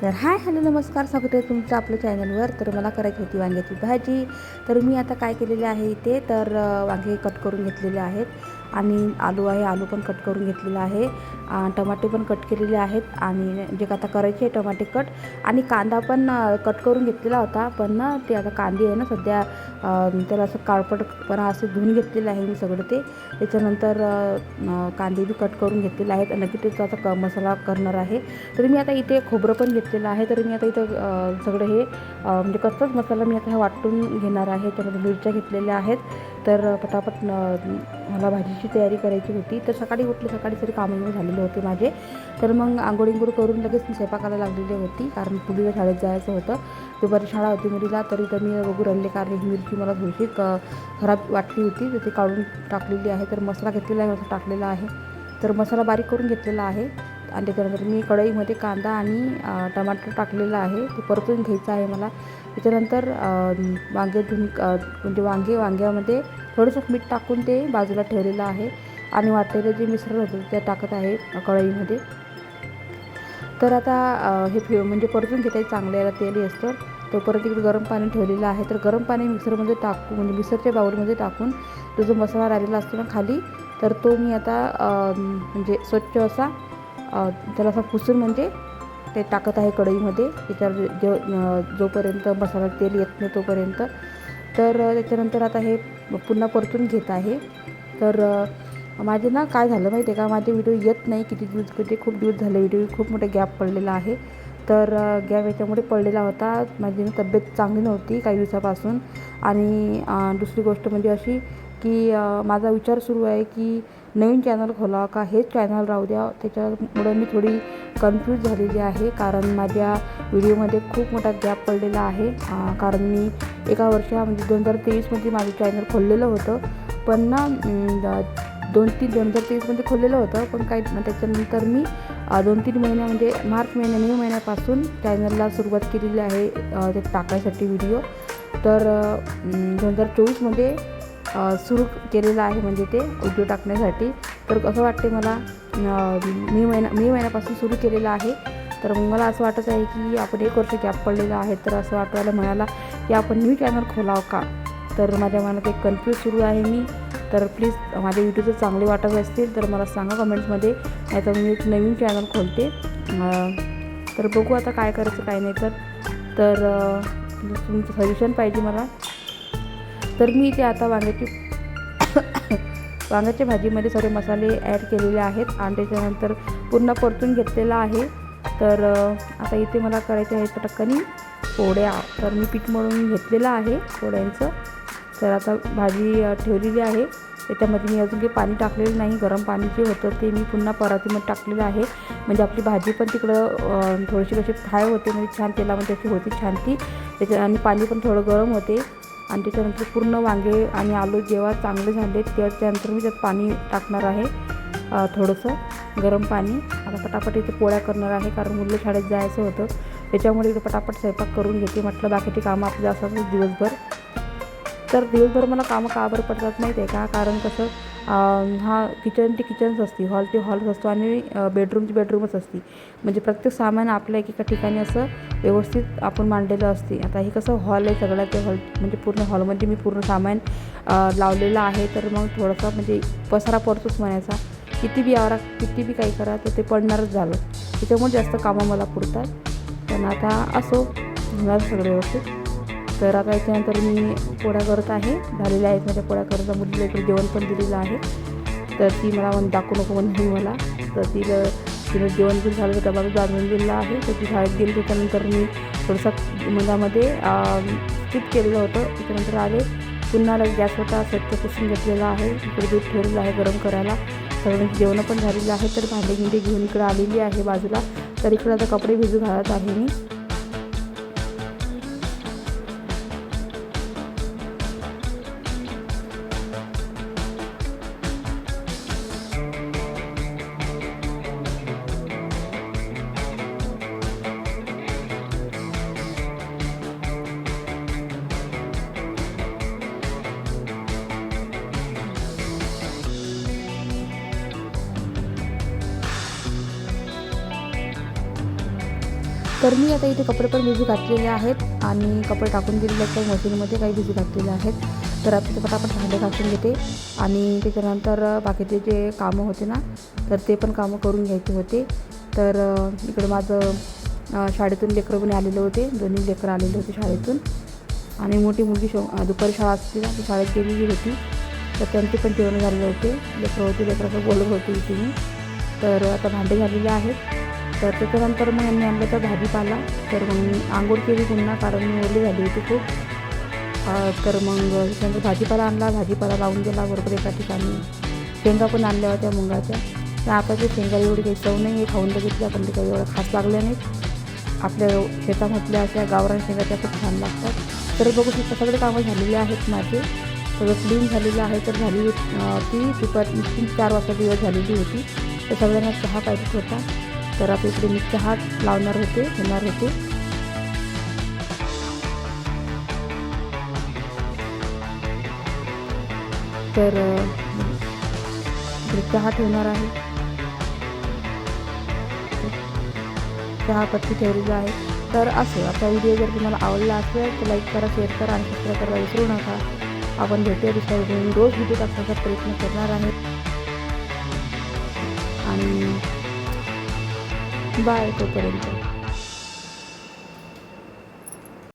तर hi hello नमस्कार स्वागत आहे तुमचं आपल्या चॅनलवर. तर मला करायची होती वांग्याची भाजी. तर मी आता काय केलेले आहे इथे? तर वांगे कट करून घेतलेले आहेत. आणि आलू आहे आलू पण कट करून घेतलेला आहे. टमाटे पण कट केलेले आहेत आणि जे आता करायचे आहे टमाटे कट आणि कांदा पण कट करून घेतलेला होता पण ना ते आता कांदे आहे ना सध्या त्याला असं काळपटपणा असं धुवून घेतलेलं आहे मी सगळं ते. त्याच्यानंतर कांदे बी कट करून घेतलेले आहेत. आणि नक्की त्याचा आता क मसाला करणार आहे. तरी मी आता इथे खोबरं पण घेतलेलं आहे. तरी मी आता इथं सगळं हे म्हणजे कसंच मसाला मी आता हा वाटून घेणार आहे. त्यामध्ये मिरच्या घेतलेल्या आहेत. तर पटापट मला भाजीची तयारी करायची होती. तर सकाळी उठले सकाळी तरी कामं झालेले होते माझे. तर मग आंघोळींगोळ करून लगेच मी स्वयंपाकाला लागलेली होती कारण मुलीला शाळेत जायचं होतं. दुपारी शाळा होती मुलीला तरी तर मी बघू राहिले कारण मिरची मला थोडीशी क खराब वाटली होती. तर ती काढून टाकलेली आहे. तर मसाला घेतलेला आहे मसाला टाकलेला आहे. तर मसाला बारीक करून घेतलेला आहे. आणि त्याच्यानंतर मी कढईमध्ये कांदा आणि टमाटर टाकलेलं आहे. ते परतून घ्यायचं आहे मला. त्याच्यानंतर वांगे धुवून म्हणजे वांगे वांग्यामध्ये थोडंसं मीठ टाकून ते बाजूला ठेवलेलं आहे आणि वाटलेलं जे मिश्रण होतं ते टाकत आहे कढईमध्ये. तर आता हे फि म्हणजे परतून घेता चांगलं याला तेल असतं तो परत इकडे गरम पाणी ठेवलेलं आहे. तर गरम पाणी मिक्सरमध्ये टाकून म्हणजे मिक्सरच्या बाउलमध्ये टाकून तो जो मसाला राहिलेला असतो ना खाली तर तो मी आता म्हणजे स्वच्छ असा त्याला असा पुसून म्हणजे ते टाकत आहे कढईमध्ये. त्याच्यावर जो जोपर्यंत मसाला तेल येत नाही तोपर्यंत. तर त्याच्यानंतर आता हे पुन्हा परतून घेत आहे. तर माझे ना काय झालं माहिती आहे का? माझे व्हिडिओ येत नाही. किती दिवस किती खूप दिवस झाले व्हिडिओ खूप मोठा गॅप पडलेला आहे. तर गॅप याच्यामुळे पडलेला होता. माझी ना तब्येत चांगली नव्हती काही दिवसापासून. आणि दुसरी गोष्ट म्हणजे अशी की माझा विचार सुरू आहे की नवीन चॅनल खोलावं का हेच चॅनल राहू द्या. त्याच्यामुळं मी थोडी कन्फ्यूज झालेली आहे. कारण माझ्या व्हिडिओमध्ये खूप मोठा गॅप पडलेला आहे. कारण मी एका वर्षा म्हणजे दोन हजार तेवीसमध्ये माझं चॅनल खोललेलं होतं. पण ना दोन तीन दोन हजार तेवीसमध्ये खोललेलं होतं. पण काही त्याच्यानंतर मी दोन तीन महिन्या म्हणजे मार्च महिन्या मे महिन्यापासून चॅनलला सुरुवात केलेली आहे ते टाकायसाठी व्हिडिओ तर दोन हजार चोवीसमध्ये सुरू केलेलं आहे म्हणजे ते उद्योग टाकण्यासाठी. तर असं वाटते मला मे महिना मे महिन्यापासून सुरू केलेलं आहे. तर मग मला असं वाटत आहे की आपण एक वर्ष गॅप पडलेला आहे तर असं वाटवायला म्हणाला की आपण न्यू चॅनल खोलावं का? तर माझ्या मनात एक कन्फ्यूज सुरू आहे मी. तर प्लीज माझे व्हिडिओ जर चांगले वाटत असतील तर मला सांगा कमेंट्समध्ये नाही तर मी एक नवीन चॅनल खोलते. तर बघू आता काय करायचं काय नाही तर. तर तुमचं सजेशन पाहिजे मला. तर मी इथे आता वांग्याची वांग्याच्या भाजीमध्ये सर्व मसाले ॲड केलेले आहेत. आणि त्याच्यानंतर पूर्ण परतून घेतलेला आहे. तर आता इथे मला करायचे आहे पटकनी पोळ्या तर मी पीठ मळून घेतलेलं आहे पोळ्यांचं तर आता भाजी ठेवलेली आहे. त्याच्यामध्ये मी अजून काही पाणी टाकलेलं नाही. गरम पाणी जे होतं ते मी पुन्हा परातीमध्ये टाकलेलं आहे. म्हणजे आपली भाजी पण तिकडं थोडीशी कशी फ्राय होते म्हणजे छान तेलामध्ये अशी होती छान ती. त्याच्या आणि पाणी पण थोडं गरम होते. आणि त्याच्यानंतर पूर्ण वांगे आणि आलू जेव्हा चांगले झाले त्याच्यानंतर मी त्यात पाणी टाकणार आहे थोडंसं गरम पाणी. आता पटापट इथे पोळ्या करणार आहे कारण मुलं शाळेत जायचं होतं. त्याच्यामुळे इथे पटापट स्वयंपाक करून घेते. म्हटलं बाकीची कामं आपली असतात दिवसभर. तर दिवसभर मला कामं का बरं पडतात माहीत आहे का? कारण कसं हा किचन ती किचनच असते. हॉल ते हॉलच असतो आणि बेडरूमची बेडरूमच असते. म्हणजे प्रत्येक सामान आपल्या एकेका ठिकाणी असं व्यवस्थित आपण मांडलेलं असते. आता हे कसं हॉल आहे सगळं ते हॉल म्हणजे पूर्ण हॉलमध्ये मी पूर्ण सामान लावलेलं आहे. तर मग थोडंसं म्हणजे पसारा पडतोच म्हणायचा. किती बी आवरा किती बी काही करा तर ते पडणारच झालं. त्याच्यामुळे जास्त कामं मला पुरतात. पण आता असो होणार सगळं व्यवस्थित. तर आता याच्यानंतर मी पोळ्या करत आहे. झालेल्या आहेत माझ्या पोळ्या करायचा मुलीला इकडे जेवण पण दिलेलं आहे. तर ती मला म्हण दाखवू नको म्हणून मला. तर तिला तिनं जेवण पण झालं तर डबा जाणून दिलेला आहे. तर ती शाळेत गेली त्याच्यानंतर मी थोडंसं मधामध्ये स्किप केलेलं होतं. त्याच्यानंतर आले. पुन्हा गॅस होता. स्वच्छ पुसून घेतलेला आहे. इकडे दूध ठेवलेलं आहे गरम करायला. सगळ्यांची जेवणं पण झालेली आहे. तर भांडे गिंडे घेऊन इकडे आलेली आहे बाजूला. तर इकडे आता कपडे भिजू घालत आहे मी. तर मी आता इथे कपडे पण भिजू घातलेले आहेत आणि कपडे टाकून दिलेले आहेत काही मशीनमध्ये काही भिजू घातलेले आहेत. तर आता ते पटापट भांडे घासून घेते आणि त्याच्यानंतर बाकीचे जे कामं होते ना तर ते पण कामं करून घ्यायचे होते. तर इकडं माझं शाळेतून लेकरं पण आलेले होते दोन्ही लेकरं आलेले होते शाळेतून. आणि मोठी मुलगी शो दुपारी शाळा असते ना ती शाळेत गेलेली होती. तर त्यांचे पण जेवण झालेले होते. लेकरं होते लेकराचं बोलत होते इथे मी तर आता भांडे झालेले आहेत. तर त्याच्यानंतर मग यांनी आणलं तर भाजीपाला. तर मग मी आंघोळ केली पुन्हा कारण मी ओली झाली होती खूप. तर मग त्याच्यानंतर भाजीपाला आणला. भाजीपाला लावून दिला बरोबर एका ठिकाणी. शेंगा पण आणल्या होत्या मुंगाच्या. तर आता ते शेंगा एवढी काही चव नाही आहे खाऊन बघितल्या पण ते काही एवढं खास लागल्या नाहीत. आपल्या शेतामधल्या अशा गावरान शेंगा त्या खूप छान लागतात. तर बघू शकता सगळे कामं झालेले आहेत माझे. सगळं क्लीन झालेलं आहे. तर झाली ती दुपारी तीन चार वाजता दिवस झालेली होती. तर सगळ्यांना चहा पाहिजेच होता. तर आपले इकडे मी चहा लावणार होते होणार होते. तर चहा ठेवणार आहे. चहा पत्ती ठेवलेली आहे. तर असं आता व्हिडिओ जर तुम्हाला आवडला असेल तर लाईक करा शेअर करा आणि सबस्क्राईब करायला विसरू नका. आपण भेटूया दुसऱ्या व्हिडिओ रोज व्हिडिओ टाकण्याचा प्रयत्न करणार आहे आणि बाय तोपर्यंत